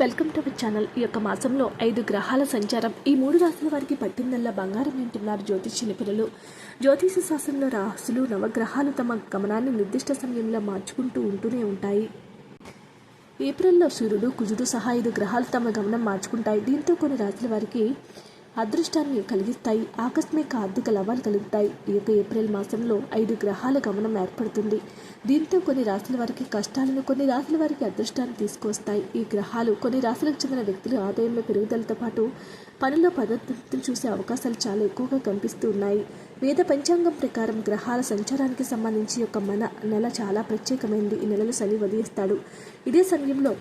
Welcome to our channel. ఈ యొక్క మాసంలో ఐదు గ్రహాల సంచారం. ఈ మూడు రాసుల వారికి పట్టిందల్లా బంగారం వింటున్నారు జ్యోతిష్ నిపుణులు. జ్యోతిష శాస్త్రంలో రాసులు నవగ్రహాలు తమ గమనాన్ని నిర్దిష్ట సమయంలో మార్చుకుంటూ ఉంటూనే ఉంటాయి. ఏప్రిల్లో సూర్యుడు కుజుడు సహా ఐదు గ్రహాలు తమ గమనం మార్చుకుంటాయి. దీంతో కొన్ని రాసుల వారికి అదృష్టాన్ని కలిగిస్తాయి. ఆకస్మిక ఆర్థిక లాభాలు కలుగుతాయి. ఈ యొక్క ఏప్రిల్ మాసంలో ఐదు గ్రహాల గమనం ఏర్పడుతుంది. దీంతో కొన్ని రాశుల వారికి కష్టాలను కొన్ని రాశుల వారికి అదృష్టాన్ని తీసుకొస్తాయి ఈ గ్రహాలు కొన్ని రాశులకు చెందిన వ్యక్తులు ఆదాయంలో పెరుగుదలతో పాటు పనిలో పద్ధతులు చూసే అవకాశాలు చాలా ఎక్కువగా కనిపిస్తూ ఉన్నాయి. వేద పంచాంగం ప్రకారం గ్రహాల సంచారానికి సంబంధించి యొక్క మన నెల చాలా ప్రత్యేకమైనది ఈ నెలలో శని వదిలిస్తాడు ఇదే సమయంలో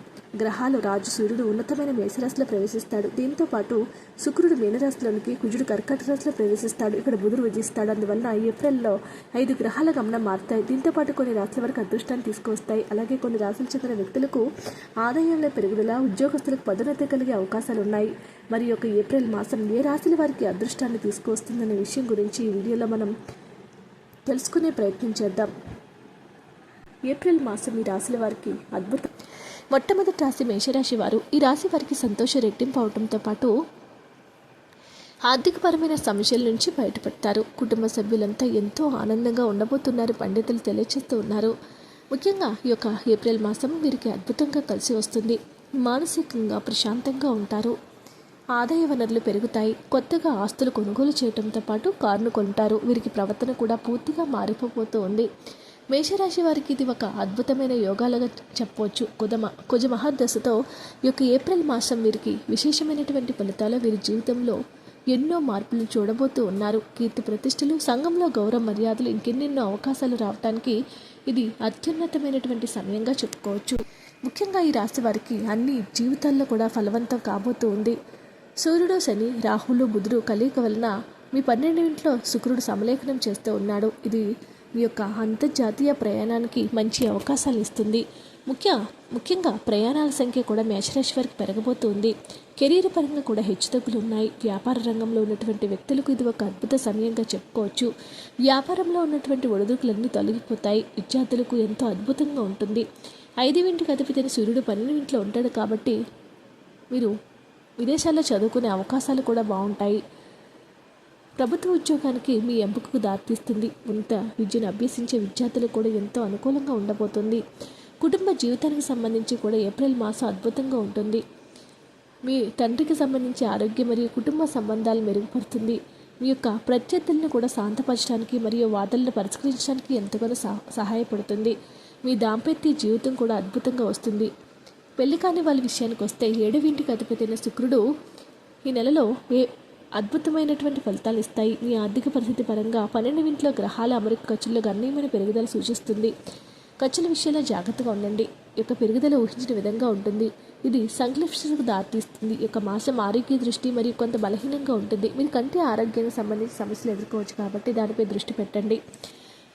గ్రహాలు రాజు సూర్యుడు ఉన్నతమైన మేషరాశిలో ప్రవేశిస్తాడు. దీంతో పాటు శుక్రుడు మీనరాశిలోనికి కుజుడు కర్కట రాశిలో ప్రవేశిస్తాడు. ఇక్కడ బుధుడు విజయిస్తాడు. అందువలన ఏప్రిల్లో ఐదు గ్రహాల గమనం మారుతాయి. దీంతో పాటు కొన్ని రాశుల వరకు అదృష్టాన్ని తీసుకువస్తాయి. అలాగే కొన్ని రాశులు చెందిన వ్యక్తులకు ఆదాయంలో పెరుగుదల ఉద్యోగస్తులకు పదోన్నతి కలిగే అవకాశాలు ఉన్నాయి. మరి యొక్క ఏప్రిల్ మాసం ఏ రాశుల వారికి అదృష్టాన్ని తీసుకువస్తుందనే విషయం గురించి ఈ వీడియోలో మనం తెలుసుకునే ప్రయత్నం చేద్దాం. ఏప్రిల్ మాసం ఈ రాశుల వారికి అద్భుతం మొట్టమొదటి రాశి మేషరాశి వారు ఈ రాశి వారికి సంతోష రెట్టింపు అవడంతో పాటు ఆర్థికపరమైన సమస్యల నుంచి బయటపడతారు. కుటుంబ సభ్యులంతా ఎంతో ఆనందంగా ఉండబోతున్నారు పండితులు తెలియచేస్తూ ఉన్నారు. ముఖ్యంగా ఈ యొక్క ఏప్రిల్ మాసం వీరికి అద్భుతంగా కలిసి వస్తుంది. మానసికంగా ప్రశాంతంగా ఉంటారు. ఆదాయ వనరులు పెరుగుతాయి. కొత్తగా ఆస్తులు కొనుగోలు చేయడంతో పాటు కారును కొంటారు. వీరికి ప్రవర్తన కూడా పూర్తిగా మారిపోతూ ఉంది మేషరాశి వారికి ఇది ఒక అద్భుతమైన యోగాలుగా చెప్పవచ్చు. కుదమ కుజ మహాదశతో ఈ యొక్క ఏప్రిల్ మాసం వీరికి విశేషమైనటువంటి ఫలితాలు వీరి జీవితంలో ఎన్నో మార్పులు చూడబోతూ ఉన్నారు. కీర్తి ప్రతిష్టలు సంఘంలో గౌరవ మర్యాదలు ఇంకెన్నెన్నో అవకాశాలు రావడానికి ఇది అత్యున్నతమైనటువంటి సమయంగా చెప్పుకోవచ్చు. ముఖ్యంగా ఈ రాశి వారికి అన్ని జీవితాల్లో కూడా ఫలవంతం కాబోతూ ఉంది. సూర్యుడు శని రాహులు బుధుడు కలయిక వలన మీ పన్నెండింట్లో శుక్రుడు సమలేఖనం చేస్తూ ఉన్నాడు. ఇది మీ యొక్క అంతర్జాతీయ ప్రయాణానికి మంచి అవకాశాలు ఇస్తుంది. ముఖ్య ముఖ్యంగా ప్రయాణాల సంఖ్య కూడా మేషరాశివారికి పెరగబోతుంది. కెరీర్ పరంగా కూడా హెచ్చుతగ్గులు ఉన్నాయి. వ్యాపార రంగంలో ఉన్నటువంటి వ్యక్తులకు ఇది ఒక అద్భుత సమయంగా చెప్పుకోవచ్చు. వ్యాపారంలో ఉన్నటువంటి ఒడిదుడుకులన్నీ తొలగిపోతాయి. విద్యార్థులకు ఎంతో అద్భుతంగా ఉంటుంది. ఐదు ఇంటికి అధిపతిని సూర్యుడు పన్నెండు ఇంట్లో ఉంటాడు కాబట్టి మీరు విదేశాల్లో చదువుకునే అవకాశాలు కూడా బాగుంటాయి. ప్రభుత్వ ఉద్యోగానికి మీ ఎంపికకు దారితీస్తుంది. ఉన్నత విద్యను అభ్యసించే విద్యార్థులకు కూడా ఎంతో అనుకూలంగా ఉండబోతుంది. కుటుంబ జీవితానికి సంబంధించి కూడా ఏప్రిల్ మాసం అద్భుతంగా ఉంటుంది. మీ తండ్రికి సంబంధించి ఆరోగ్యం మరియు కుటుంబ సంబంధాలు మెరుగుపడుతుంది. మీ యొక్క ప్రత్యర్థులను కూడా శాంతపరచడానికి మరియు వాదనలు పరిష్కరించడానికి ఎంతగానో సహాయపడుతుంది. మీ దాంపత్య జీవితం కూడా అద్భుతంగా వస్తుంది. పెళ్ళి కాని వాళ్ళ విషయానికి వస్తే ఏడవింటికి అధిపతైన శుక్రుడు ఈ నెలలో ఏ అద్భుతమైనటువంటి ఫలితాలు ఇస్తాయి. మీ ఆర్థిక పరిస్థితి పరంగా పన్నెండవింట్లో గ్రహాల అమరిక ఖర్చుల్లో గణనీయమైన పెరుగుదల సూచిస్తుంది. ఖర్చుల విషయంలో జాగ్రత్తగా ఉండండి. యొక్క పెరుగుదల ఊహించిన విధంగా ఉంటుంది. ఇది సంక్లిష్టతకు దారితీస్తుంది. యొక్క మాసం ఆరోగ్య దృష్టి మరియు కొంత బలహీనంగా ఉంటుంది. మీరు కంటి ఆరోగ్యానికి సంబంధించిన సమస్యలు ఎదుర్కోవచ్చు కాబట్టి దానిపై దృష్టి పెట్టండి.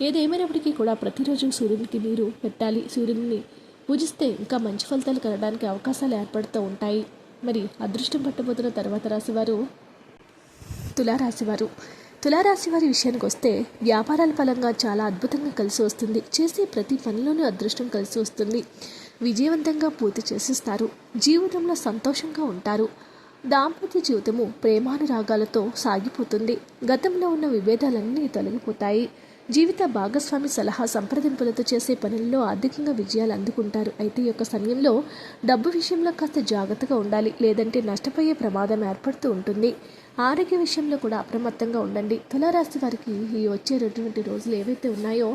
ఏదేమైనప్పటికీ కూడా ప్రతిరోజు సూర్యునికి నీరు పెట్టాలి. సూర్యుని పూజిస్తే ఇంకా మంచి ఫలితాలు కలగడానికి అవకాశాలు ఏర్పడుతూ ఉంటాయి. మరి అదృష్టం పట్టబోతున్న తర్వాత రాశివారు తులారాశివారు. తులారాశి వారి విషయానికి వస్తే వ్యాపారాల పరంగా చాలా అద్భుతంగా కలిసి వస్తుంది. చేసే ప్రతి పనిలోనూ అదృష్టం కలిసి వస్తుంది. విజయవంతంగా పూర్తి చేసిస్తారు. జీవితంలో సంతోషంగా ఉంటారు. దాంపత్య జీవితము ప్రేమానురాగాలతో సాగిపోతుంది. గతంలో ఉన్న విభేదాలన్నీ తొలగిపోతాయి. జీవిత భాగస్వామి సలహా సంప్రదింపులతో చేసే పనుల్లో ఆర్థికంగా విజయాలు అందుకుంటారు. అయితే ఈ యొక్క సమయంలో డబ్బు విషయంలో కాస్త జాగ్రత్తగా ఉండాలి. లేదంటే నష్టపోయే ప్రమాదం ఏర్పడుతూ ఉంటుంది. ఆరోగ్య విషయంలో కూడా అప్రమత్తంగా ఉండండి. తులారాశి వారికి ఈ వచ్చేటటువంటి రోజులు ఏవైతే ఉన్నాయో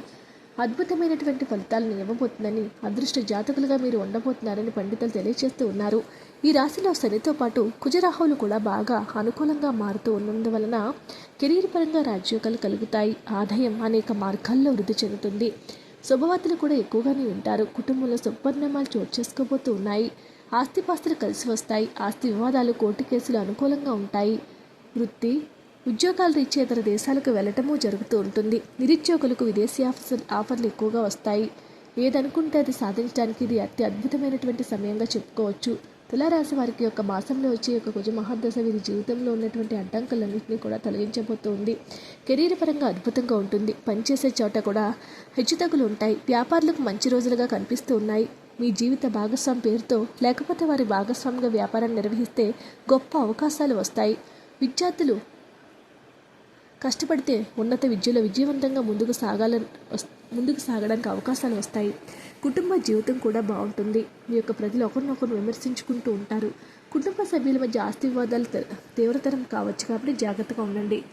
అద్భుతమైనటువంటి ఫలితాలను ఇవ్వబోతుందని అదృష్ట జాతకులుగా మీరు ఉండబోతున్నారని పండితులు తెలియజేస్తూ ఉన్నారు. ఈ రాశిలో శనితో పాటు కుజరాహువులు కూడా బాగా అనుకూలంగా మారుతూ ఉన్నందువలన కెరీర్ పరంగా రాజ్యోగాలు కలుగుతాయి. ఆదాయం అనేక మార్గాల్లో వృద్ధి చెందుతుంది. శుభవార్తలు కూడా ఎక్కువగానే ఉంటారు కుటుంబంలో శుభపరిణామాలు చోటు చేసుకోబోతూ ఉన్నాయి. ఆస్తిపాస్తులు కలిసి వస్తాయి. ఆస్తి వివాదాలు కోర్టు కేసులు అనుకూలంగా ఉంటాయి. వృత్తి ఉద్యోగాలు రీచే ఇతర దేశాలకు వెళ్ళటము జరుగుతూ ఉంటుంది. నిరుద్యోగులకు విదేశీ ఆఫర్ ఆఫర్లు ఎక్కువగా వస్తాయి. ఏదనుకుంటే అది సాధించడానికి ఇది అతి అద్భుతమైనటువంటి సమయంగా చెప్పుకోవచ్చు. తులారాశి వారికి యొక్క మాసంలో వచ్చే యొక్క కుజ మహాదశ వీరి జీవితంలో ఉన్నటువంటి అడ్డంకులన్నింటినీ కూడా తొలగించబోతుంది. కెరీర్ పరంగా అద్భుతంగా ఉంటుంది. పనిచేసే చోట కూడా హెచ్చుతగ్గులు ఉంటాయి. వ్యాపారులకు మంచి రోజులుగా కనిపిస్తూ ఉన్నాయి. మీ జీవిత భాగస్వామి పేరుతో లేకపోతే వారి భాగస్వామిగా వ్యాపారాన్ని నిర్వహిస్తే గొప్ప అవకాశాలు వస్తాయి. విద్యార్థులు కష్టపడితే ఉన్నత విద్యలో విజయవంతంగా ముందుకు సాగాలని ముందుకు సాగడానికి అవకాశాలు వస్తాయి. కుటుంబ జీవితం కూడా బాగుంటుంది. మీ యొక్క ప్రజలు ఒకరినొకరు విమర్శించుకుంటూ ఉంటారు. కుటుంబ సభ్యుల మధ్య ఆస్తి వివాదాలు తీవ్రతరం కావచ్చు కాబట్టి జాగ్రత్తగా ఉండండి.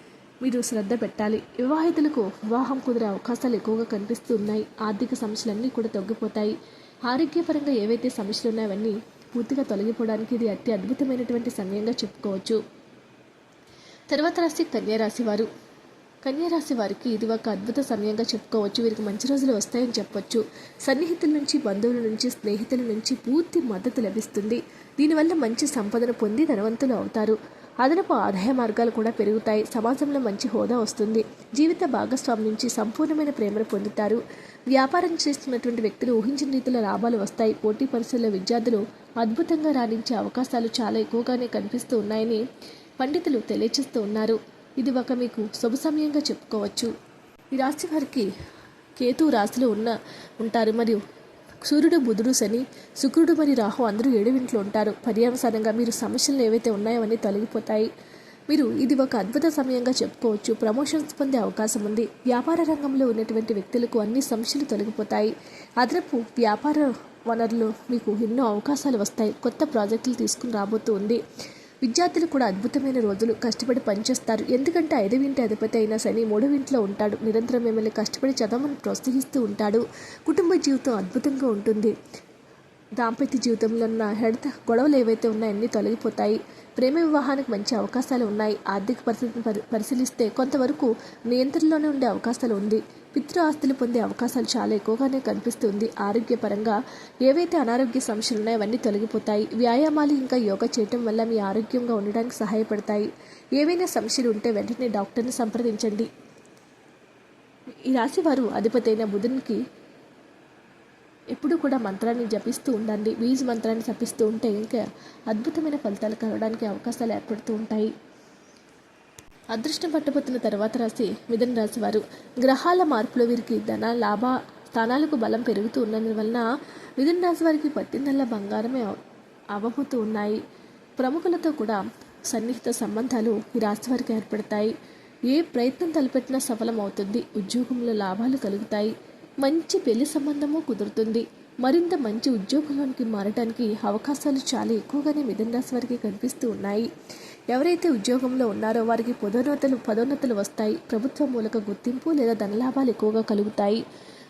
మీరు శ్రద్ధ పెట్టాలి. వివాహితులకు వివాహం కుదిరే అవకాశాలు ఎక్కువగా కనిపిస్తూ ఉన్నాయి. ఆర్థిక సమస్యలన్నీ కూడా తగ్గిపోతాయి ఆరోగ్యపరంగా ఏవైతే సమస్యలు ఉన్నాయో అవన్నీ పూర్తిగా తొలగిపోవడానికి ఇది అతి అద్భుతమైనటువంటి సమయంగా చెప్పుకోవచ్చు. తర్వాత రాశి కన్యారాశి వారు కన్యారాశి వారికి ఇది ఒక అద్భుత సమయంగా చెప్పుకోవచ్చు. వీరికి మంచి రోజులు వస్తాయని చెప్పొచ్చు. సన్నిహితుల నుంచి బంధువుల నుంచి స్నేహితుల నుంచి పూర్తి మద్దతు లభిస్తుంది. దీనివల్ల మంచి సంపదను పొంది ధనవంతులు అవుతారు. అదనపు ఆదాయ మార్గాలు కూడా పెరుగుతాయి. సమాజంలో మంచి హోదా వస్తుంది. జీవిత భాగస్వామి నుంచి సంపూర్ణమైన ప్రేమను పొందుతారు. వ్యాపారం చేస్తున్నటువంటి వ్యక్తులు ఊహించిన రీతిలో లాభాలు వస్తాయి. పోటీ పరీక్షల్లో విద్యార్థులు అద్భుతంగా రాణించే అవకాశాలు చాలా ఎక్కువగానే కనిపిస్తూ ఉన్నాయని పండితులు తెలియచేస్తూ ఉన్నారు. ఇది ఒక మీకు శుభ సమయంగా చెప్పుకోవచ్చు. ఈ రాశి వారికి కేతు రాశిలో ఉన్న ఉంటారు. మరియు సూర్యుడు బుధుడు శని శుక్రుడు మరియు రాహు అందరూ ఏడు ఇంట్లో ఉంటారు. పర్యావసారంగా మీరు సమస్యలు ఏవైతే ఉన్నాయో అవన్నీ తొలగిపోతాయి. మీరు ఇది ఒక అద్భుత సమయంగా చెప్పుకోవచ్చు. ప్రమోషన్స్ పొందే అవకాశం ఉంది. వ్యాపార రంగంలో ఉన్నటువంటి వ్యక్తులకు అన్ని సమస్యలు తొలగిపోతాయి. అదనపు వ్యాపార వనరులు మీకు ఎన్నో అవకాశాలు వస్తాయి. కొత్త ప్రాజెక్టులు తీసుకుని రాబోతూ ఉంది. విద్యార్థులు కూడా అద్భుతమైన రోజులు కష్టపడి పనిచేస్తారు. ఎందుకంటే ఐదవింటి అధిపతి అయిన శని మూడవింట్లో ఉంటాడు. నిరంతరం మిమ్మల్ని కష్టపడి చదవమని ప్రోత్సహిస్తూ ఉంటాడు. కుటుంబ జీవితం అద్భుతంగా ఉంటుంది. దాంపత్య జీవితంలో ఉన్న హెడత గొడవలు ఏవైతే ఉన్నాయో అన్నీ తొలగిపోతాయి. ప్రేమ వివాహానికి మంచి అవకాశాలు ఉన్నాయి. ఆర్థిక పరిస్థితిని పరి పరిశీలిస్తే కొంతవరకు నియంత్రణలోనే ఉండే అవకాశాలు ఉంది. పితృ ఆస్తులు పొందే అవకాశాలు చాలా ఎక్కువగానే కనిపిస్తుంది. ఆరోగ్యపరంగా ఏవైతే అనారోగ్య సమస్యలు ఉన్నాయో అవన్నీ తొలగిపోతాయి. వ్యాయామాలు ఇంకా యోగా చేయటం వల్ల మీ ఆరోగ్యంగా ఉండడానికి సహాయపడతాయి. ఏవైనా సమస్యలు ఉంటే వెంటనే డాక్టర్ని సంప్రదించండి. ఈ రాశి వారు అధిపతి అయిన బుధునికి ఎప్పుడు కూడా మంత్రాన్ని జపిస్తూ ఉండండి. బీజ్ మంత్రాన్ని జపిస్తూ ఉంటే ఇంకా అద్భుతమైన ఫలితాలు కలవడానికి అవకాశాలు ఏర్పడుతూ ఉంటాయి. అదృష్టం పట్టబోతున్న తర్వాత రాశి మిథున రాశి వారు గ్రహాల మార్పులో వీరికి ధన లాభ స్థానాలకు బలం పెరుగుతూ ఉన్నందువలన మిథున రాశి వారికి పట్టిందల్లా బంగారమే అవ- అవ్వబోతూ ఉన్నాయి. ప్రముఖులతో కూడా సన్నిహిత సంబంధాలు ఈ రాశి వారికి ఏర్పడతాయి. ఏ ప్రయత్నం తలపెట్టినా సఫలం అవుతుంది. ఉద్యోగంలో లాభాలు కలుగుతాయి. మంచి పెళ్ళి సంబంధము కుదురుతుంది. మరింత మంచి ఉద్యోగంలోనికి మారడానికి అవకాశాలు చాలా ఎక్కువగానే మిథున రాశి వారికి కనిపిస్తూ ఉన్నాయి. ఎవరైతే ఉద్యోగంలో ఉన్నారో వారికి పదోన్నతులు పదోన్నతులు వస్తాయి. ప్రభుత్వం మూలక గుర్తింపు లేదా ధనలాభాలు ఎక్కువగా కలుగుతాయి.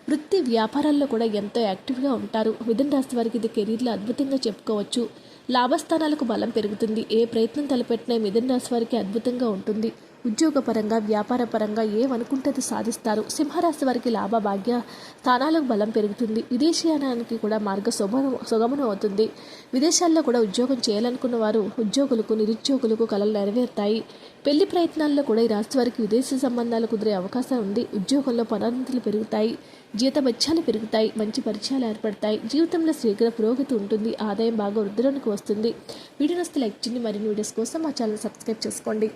వృత్తి వ్యాపారాల్లో కూడా ఎంతో యాక్టివ్గా ఉంటారు. మిథున రాశి వారికి ఇది కెరీర్లో అద్భుతంగా చెప్పుకోవచ్చు. లాభస్థానాలకు బలం పెరుగుతుంది. ఏ ప్రయత్నం తలపెట్టినా మిథున రాశి వారికి అద్భుతంగా ఉంటుంది. ఉద్యోగపరంగా వ్యాపారపరంగా ఏమనుకుంటే సాధిస్తారు. సింహరాశి వారికి లాభ భాగ్య స్థానాలకు బలం పెరుగుతుంది. విదేశీయానానికి కూడా మార్గ సుగమనం సుగమనం అవుతుంది. విదేశాల్లో కూడా ఉద్యోగం చేయాలనుకున్న వారు ఉద్యోగులకు నిరుద్యోగులకు కళలు నెరవేరుతాయి. పెళ్ళి ప్రయత్నాల్లో కూడా ఈ రాశి వారికి విదేశీ సంబంధాలు కుదిరే అవకాశం ఉంది. ఉద్యోగంలో పదోన్నతులు పెరుగుతాయి. జీతభత్యాలు పెరుగుతాయి. మంచి పరిచయాలు ఏర్పడతాయి. జీవితంలో శీఘ్ర పురోగతి ఉంటుంది. ఆదాయం బాగా వృద్ధిలోనికి వస్తుంది. వీడియో లైక్ చేయండి. మరిన్ని వీడియోస్ కోసం మా ఛానల్ సబ్స్క్రైబ్ చేసుకోండి.